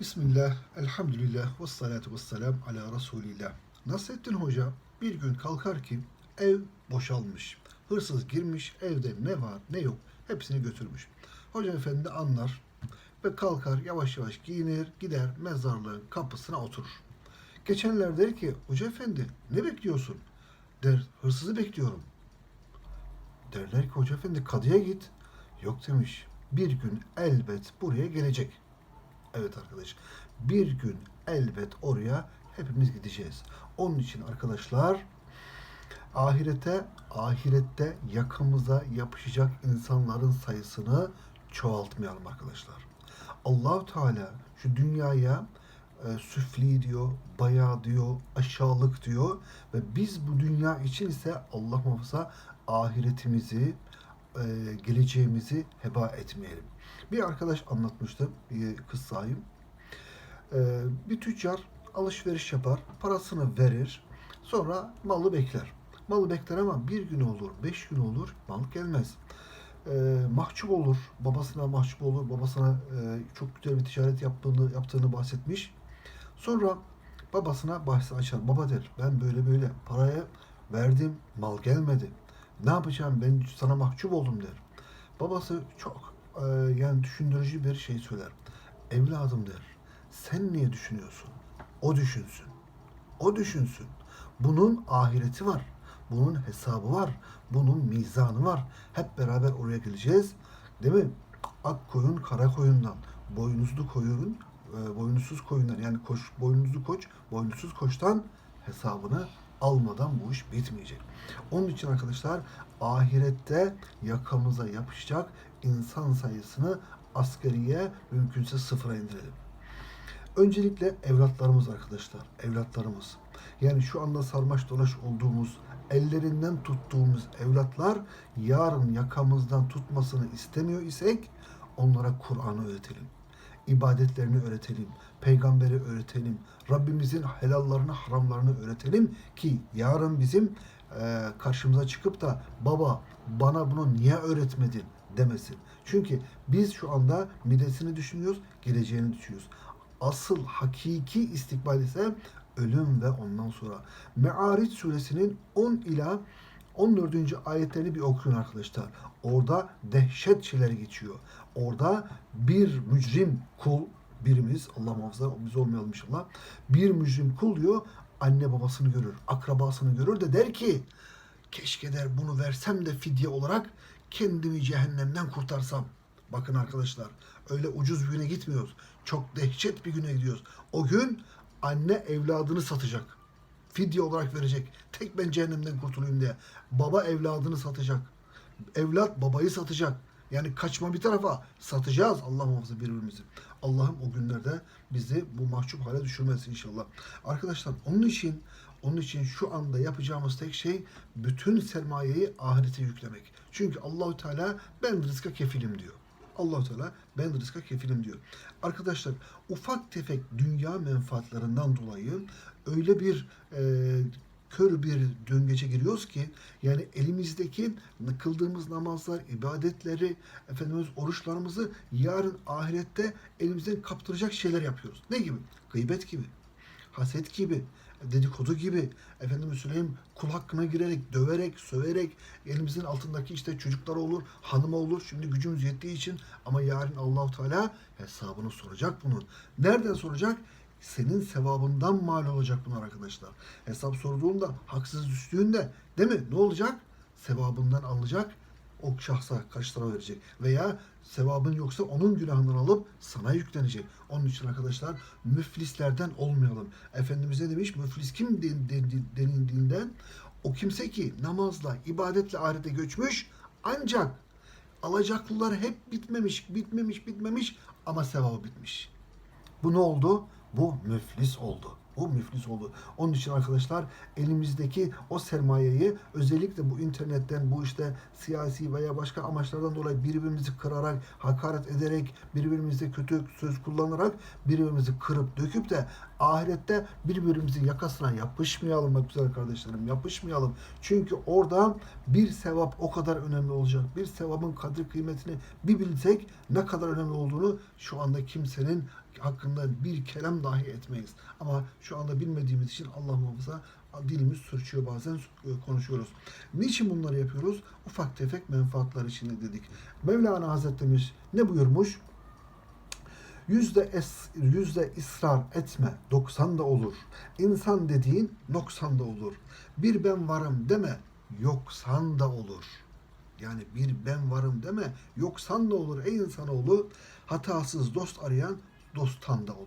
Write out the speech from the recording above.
Bismillah, elhamdülillah, ve salatu ve selam ala Resulillah. Nasrettin Hoca bir gün kalkar ki ev boşalmış. Hırsız girmiş, evde ne var ne yok hepsini götürmüş. Hoca efendi anlar ve kalkar yavaş yavaş giyinir, gider mezarlığın kapısına oturur. Geçenler der ki, Hoca efendi ne bekliyorsun? Der, hırsızı bekliyorum. Derler ki Hoca efendi kadıya git. Yok demiş, bir gün elbet buraya gelecek. Evet arkadaş. Bir gün elbet oraya hepimiz gideceğiz. Onun için arkadaşlar ahirete ahirette yakımıza yapışacak insanların sayısını çoğaltmayalım arkadaşlar. Allahu Teala şu dünyaya e, süfli diyor, bayağı diyor, aşağılık diyor ve biz bu dünya için ise Allah muhafaza ahiretimizi, e, geleceğimizi heba etmeyelim. Bir arkadaş anlatmıştı, bir kıssayı. E, bir tüccar alışveriş yapar, parasını verir, sonra malı bekler. Malı bekler ama bir gün olur, beş gün olur, mal gelmez. E, mahcup olur, babasına mahcup olur, babasına e, çok güzel bir ticaret yaptığını, yaptığını bahsetmiş. Sonra babasına bahsi açar. Baba der, ben böyle böyle paraya verdim, mal gelmedi. Ne yapacağım, ben sana mahcup oldum der. Babası çok e, yani düşündürücü bir şey söyler. Evladım der, sen niye düşünüyorsun? O düşünsün. O düşünsün. Bunun ahireti var. Bunun hesabı var. Bunun mizanı var. Hep beraber oraya geleceğiz. Değil mi? Ak koyun kara koyundan, boynuzlu koyun, e, boynuzsuz koyundan yani koş, boynuzlu koç, boynuzsuz koçtan hesabını almadan bu iş bitmeyecek. Onun için arkadaşlar ahirette yakamıza yapışacak insan sayısını asgariye mümkünse sıfıra indirelim. Öncelikle evlatlarımız arkadaşlar, evlatlarımız. Yani şu anda sarmaş dolaş olduğumuz, ellerinden tuttuğumuz evlatlar yarın yakamızdan tutmasını istemiyor isek onlara Kur'an'ı öğretelim. İbadetlerini öğretelim, peygamberi öğretelim, Rabbimizin helallarını, haramlarını öğretelim ki yarın bizim e, karşımıza çıkıp da baba bana bunu niye öğretmedin demesin. Çünkü biz şu anda midesini düşünüyoruz, geleceğini düşünüyoruz. Asıl hakiki istikbal ise ölüm ve ondan sonra. Me'ariç suresinin 10 ila 14. ayetlerini bir okuyun arkadaşlar. Orada dehşet şeyler geçiyor. Orada bir mücrim kul, birimiz Allah muhafaza biz olmayalım inşallah. Bir mücrim kul diyor anne babasını görür, akrabasını görür de der ki keşke der bunu versem de fidye olarak kendimi cehennemden kurtarsam. Bakın arkadaşlar öyle ucuz bir güne gitmiyoruz. Çok dehşet bir güne gidiyoruz. O gün anne evladını satacak. Fidye olarak verecek. Tek ben cehennemden kurtulayım diye. Baba evladını satacak. Evlat babayı satacak. Yani kaçma bir tarafa satacağız Allah muhafaza birbirimizi. Allah'ım o günlerde bizi bu mahcup hale düşürmesin inşallah. Arkadaşlar onun için onun için şu anda yapacağımız tek şey bütün sermayeyi ahirete yüklemek. Çünkü Allahü Teala ben rızka kefilim diyor. Allahu Teala ben rızka kefilim diyor. Arkadaşlar ufak tefek dünya menfaatlerinden dolayı öyle bir e, kör bir döngece giriyoruz ki yani elimizdeki kıldığımız namazlar, ibadetleri, efendimiz oruçlarımızı yarın ahirette elimizden kaptıracak şeyler yapıyoruz. Ne gibi? Gıybet gibi, haset gibi, dedikodu gibi, efendim söyleyeyim kul hakkına girerek, döverek, söverek, elimizin altındaki işte çocuklar olur, hanım olur. Şimdi gücümüz yettiği için ama yarın Allahu Teala hesabını soracak bunun. Nereden soracak? Senin sevabından mal olacak bunlar arkadaşlar. Hesap sorduğunda, haksız düştüğünde değil mi? Ne olacak? Sevabından alacak o şahsa kaç lira verecek veya sevabın yoksa onun günahından alıp sana yüklenecek. Onun için arkadaşlar müflislerden olmayalım. Efendimiz ne demiş? Müflis kim den- den- denildiğinden o kimse ki namazla, ibadetle ahirete göçmüş ancak alacaklılar hep bitmemiş, bitmemiş, bitmemiş ama sevabı bitmiş. Bu ne oldu? Bu müflis oldu. Bu müflis oldu. Onun için arkadaşlar elimizdeki o sermayeyi özellikle bu internetten bu işte siyasi veya başka amaçlardan dolayı birbirimizi kırarak, hakaret ederek, birbirimize kötü söz kullanarak birbirimizi kırıp döküp de ahirette birbirimizin yakasına yapışmayalım bak güzel kardeşlerim yapışmayalım. Çünkü orada bir sevap o kadar önemli olacak. Bir sevabın kadri kıymetini bir bilsek ne kadar önemli olduğunu şu anda kimsenin hakkında bir kelam dahi etmeyiz. Ama şu anda bilmediğimiz için Allah muhafaza dilimiz sürçüyor bazen e, konuşuyoruz. Niçin bunları yapıyoruz? Ufak tefek menfaatlar için dedik. Mevlana Hazretlerimiz ne buyurmuş? Yüzde, es, yüzde ısrar etme, doksan da olur. İnsan dediğin noksan da olur. Bir ben varım deme, yoksan da olur. Yani bir ben varım deme, yoksan da olur ey insanoğlu. Hatasız dost arayan dosttan da olur.